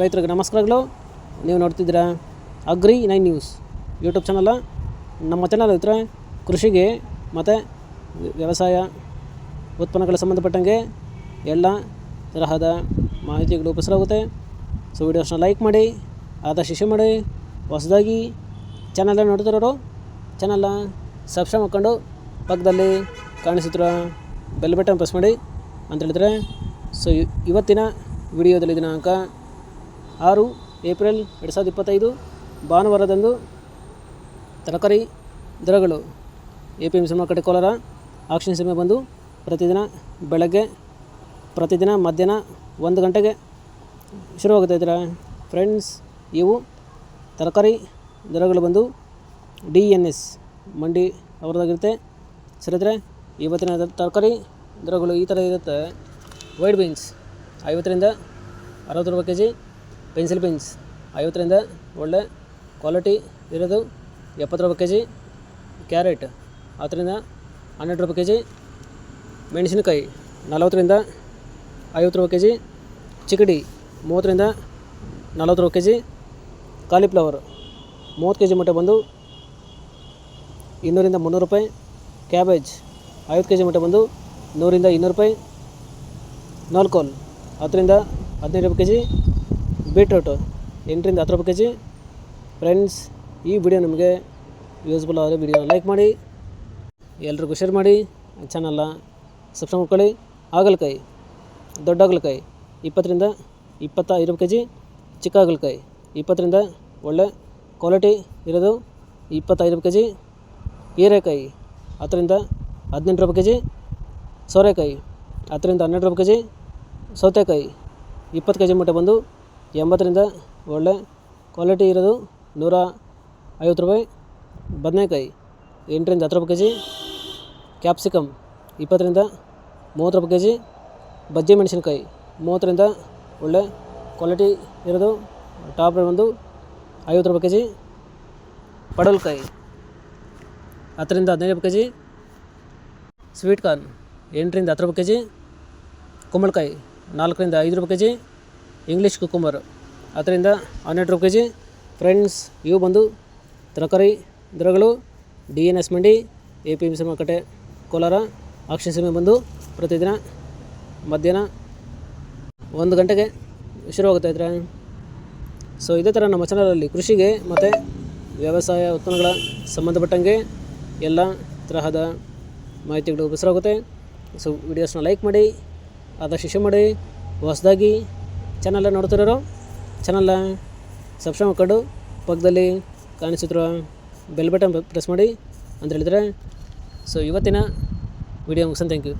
ರೈತರಿಗೆ ನಮಸ್ಕಾರಗಳು. ನೀವು ನೋಡ್ತಿದ್ದೀರಾ ಅಗ್ರಿ ನೈನ್ ನ್ಯೂಸ್ ಯೂಟ್ಯೂಬ್ ಚಾನಲ್ಲ ನಮ್ಮ ಚಾನಲ್ ಹತ್ರ ಕೃಷಿಗೆ ಮತ್ತು ವ್ಯವಸಾಯ ಉತ್ಪನ್ನಗಳ ಸಂಬಂಧಪಟ್ಟಂಗೆ ಎಲ್ಲ ತರಹದ ಮಾಹಿತಿಗಳು ಉಪಸರಾಗುತ್ತೆ. ಸೊ ವಿಡಿಯೋಸ್ನ ಲೈಕ್ ಮಾಡಿ ಆದ ಶಿಶು ಮಾಡಿ, ಹೊಸದಾಗಿ ಚಾನಲ್ ನೋಡ್ತಿರೋರು ಚಾನಲ್ನ ಸಬ್ಸ್ಕ್ರೈಬ್ ಮಾಡ್ಕೊಂಡು ಪಕ್ಕದಲ್ಲಿ ಕಾಣಿಸುತ್ತಿರೋ ಬೆಲ್ ಬಟನ್ ಪ್ರೆಸ್ ಮಾಡಿ ಅಂತ ಹೇಳಿದ್ರೆ. ಸೊ ಇವತ್ತಿನ ವಿಡಿಯೋದಲ್ಲಿ ದಿನಾಂಕ ಆರು ಏಪ್ರಿಲ್ ಎರಡು ಸಾವಿರದ ಇಪ್ಪತ್ತೈದು, ಭಾನುವಾರದಂದು ತರಕಾರಿ ದರಗಳು. ಎ ಪಿ ಎಂ ಸಿ ಮಾರುಕಟ್ಟೆ ಕೋಲಾರ, ಆಕ್ಷನ್ ಸಮಯ ಬಂದು ಪ್ರತಿದಿನ ಬೆಳಗ್ಗೆ, ಪ್ರತಿದಿನ ಮಧ್ಯಾಹ್ನ ಒಂದು ಗಂಟೆಗೆ ಶುರುವಾಗುತ್ತೆ ಇದರ. ಫ್ರೆಂಡ್ಸ್, ಇವು ತರಕಾರಿ ದರಗಳು ಬಂದು ಡಿ ಎನ್ ಎಸ್ ಮಂಡಿ ಅವ್ರದ್ದಾಗಿರುತ್ತೆ ಸರಿದ್ರೆ ಇವತ್ತಿನ ತರಕಾರಿ ದರಗಳು ಈ ಥರ ಇರುತ್ತೆ. ವೈಟ್ ಬೀನ್ಸ್ ಐವತ್ತರಿಂದ ಅರವತ್ತು ರೂಪಾಯಿ ಕೆ ಜಿ ಪೆನ್ಸಿಲ್ ಪೆನ್ಸ್. ಐವತ್ತರಿಂದ ಒಳ್ಳೆ ಕ್ವಾಲಿಟಿ ಇರೋದು ಎಪ್ಪತ್ತು ರೂಪಾಯಿ ಕೆ ಜಿ ಕ್ಯಾರೆಟ್, ಹತ್ತರಿಂದ ಹನ್ನೆರಡು ರೂಪಾಯಿ ಕೆ ಜಿ ಮೆಣಸಿನಕಾಯಿ, ನಲವತ್ತರಿಂದ ಐವತ್ತು ರೂಪಾಯಿ ಕೆ ಜಿ ಚಿಕಡಿ, ಮೂವತ್ತರಿಂದ ನಲವತ್ತು ರೂಪಾಯಿ ಕೆ ಜಿ ಕಾಲಿಫ್ಲವರ್. ಮೂವತ್ತು ಕೆ ಜಿ ಮಟ್ಟ ಬಂದು ಇನ್ನೂರಿಂದ ಮುನ್ನೂರು ರೂಪಾಯಿ ಕ್ಯಾಬೇಜ್. ಐವತ್ತು ಕೆ ಜಿ ಮಟ್ಟ ಬಂದು ನೂರಿಂದ ಇನ್ನೂರು ರೂಪಾಯಿ ನಾಲ್ಕೋಲ್ ಹತ್ತರಿಂದ ಹದಿನೈದು ರೂಪಾಯಿ ಕೆ ಜಿ ಬೀಟ್ರೂಟು ಎಂಟರಿಂದ ಹತ್ತು ರೂಪಾಯಿ ಕೆ ಜಿ ಫ್ರೆಂಡ್ಸ್ ಈ ವಿಡಿಯೋ ನಿಮಗೆ ಯೂಸ್ಫುಲ್ ಆದರೆ ವಿಡಿಯೋ ಲೈಕ್ ಮಾಡಿ, ಎಲ್ರಿಗೂ ಶೇರ್ ಮಾಡಿ ಚಾನಲ್ನ ಸಬ್ಸ್ಕ್ರೈಬ್ ಮಾಡ್ಕೊಳ್ಳಿ. ಹಾಗಲಕಾಯಿ, ದೊಡ್ಡ ಹಾಗಲಕಾಯಿ, ಇಪ್ಪತ್ತರಿಂದ ಇಪ್ಪತ್ತ ಐದು ರೂಪಾಯಿ ಕೆ ಜಿ ಚಿಕ್ಕ ಹಾಗಲಕಾಯಿ, ಇಪ್ಪತ್ತರಿಂದ ಒಳ್ಳೆ ಕ್ವಾಲಿಟಿ ಇರೋದು ಇಪ್ಪತ್ತೈದು ರೂಪಾಯಿ ಕೆ ಜಿ ಹೀರೆಕಾಯಿ, ಹತ್ತರಿಂದ ಹದಿನೆಂಟು ರೂಪಾಯಿ ಕೆ ಜಿ ಸೋರೆಕಾಯಿ, ಹತ್ತರಿಂದ ಹನ್ನೆರಡು ರೂಪಾಯಿ ಕೆ ಜಿ ಸೌತೆಕಾಯಿ, ಇಪ್ಪತ್ತು ಕೆ ಜಿ ಮಟ್ಟ ಬಂದು ಎಂಬತ್ತರಿಂದ ಒಳ್ಳೆ ಕ್ವಾಲಿಟಿ ಇರೋದು ನೂರ ಐವತ್ತು ರೂಪಾಯಿ. ಬದನೆಕಾಯಿ ಎಂಟರಿಂದ ಹತ್ತು ರೂಪಾಯಿ ಕೆ ಜಿ ಕ್ಯಾಪ್ಸಿಕಮ್ ಇಪ್ಪತ್ತರಿಂದ ಮೂವತ್ತು ರೂಪಾಯಿ ಕೆ ಜಿ ಬಜ್ಜಿ ಮೆಣಸಿನ್ಕಾಯಿ ಮೂವತ್ತರಿಂದ ಒಳ್ಳೆ ಕ್ವಾಲಿಟಿ ಇರೋದು ಟಾಪ್ ರೇಟ್ ಬಂದು ಐವತ್ತು ರೂಪಾಯಿ ಕೆ ಜಿ ಪಡವಲಕಾಯಿ ಹತ್ತರಿಂದ ಹದಿನೈದು ರೂಪಾಯಿ ಕೆ ಜಿ ಸ್ವೀಟ್ ಕಾರ್ನ್ ಎಂಟರಿಂದ ಹತ್ತು ರೂಪಾಯಿ ಕೆ ಜಿ ಕುಂಬಳಕಾಯಿ ನಾಲ್ಕರಿಂದ ಐದು ರೂಪಾಯಿ ಕೆ ಜಿ ಇಂಗ್ಲೀಷ್ ಕುಕುಂಬರ್ ಅದರಿಂದ ಹನ್ನೆರಡು ರೂಪಾಯಿ ಕೆ ಜಿ ಫ್ರೆಂಡ್ಸ್ ಇವು ಬಂದು ತರಕಾರಿ ದರಗಳು D N S mandi A P M C ಮಾರುಕಟ್ಟೆ, ಕೋಲಾರ ಆಕ್ಷನ್ ಸಮಯ ಬಂದು ಪ್ರತಿದಿನ ಮಧ್ಯಾಹ್ನ ಒಂದು ಗಂಟೆಗೆ ಶುರುವಾಗುತ್ತೆ ಇದ್ರೆ. ಸೊ ಇದೇ ಥರ ನಮ್ಮ ಚಾನಲಲ್ಲಿ ಕೃಷಿಗೆ ಮತ್ತು ವ್ಯವಸಾಯ ಉತ್ಪನ್ನಗಳ ಸಂಬಂಧಪಟ್ಟಂಗೆ ಎಲ್ಲ ತರಹದ ಮಾಹಿತಿಗಳು ಉಪಸರಾಗುತ್ತೆ ಸೊ ವಿಡಿಯೋಸ್ನ ಲೈಕ್ ಮಾಡಿ, ಆದಷ್ಟು ಶೇರ್ ಮಾಡಿ, ಹೊಸದಾಗಿ ಚಾನಲ್ನ ನೋಡ್ತಿರೋರು, ಚಾನಲ್ನ ಸಬ್ಸ್ಕ್ರೈಬ್ ಮಾಡ್ಕೊಂಡು ಪಕ್ಕದಲ್ಲಿ ಕಾಣಿಸುತ್ತಿರುವ ಬೆಲ್ ಬಟನ್ ಪ್ರೆಸ್ ಮಾಡಿ ಅಂತ ಹೇಳಿದರೆ ಸೊ ಇವತ್ತಿನ ವಿಡಿಯೋ ಮುಗಿಸನ್ ಥ್ಯಾಂಕ್ ಯು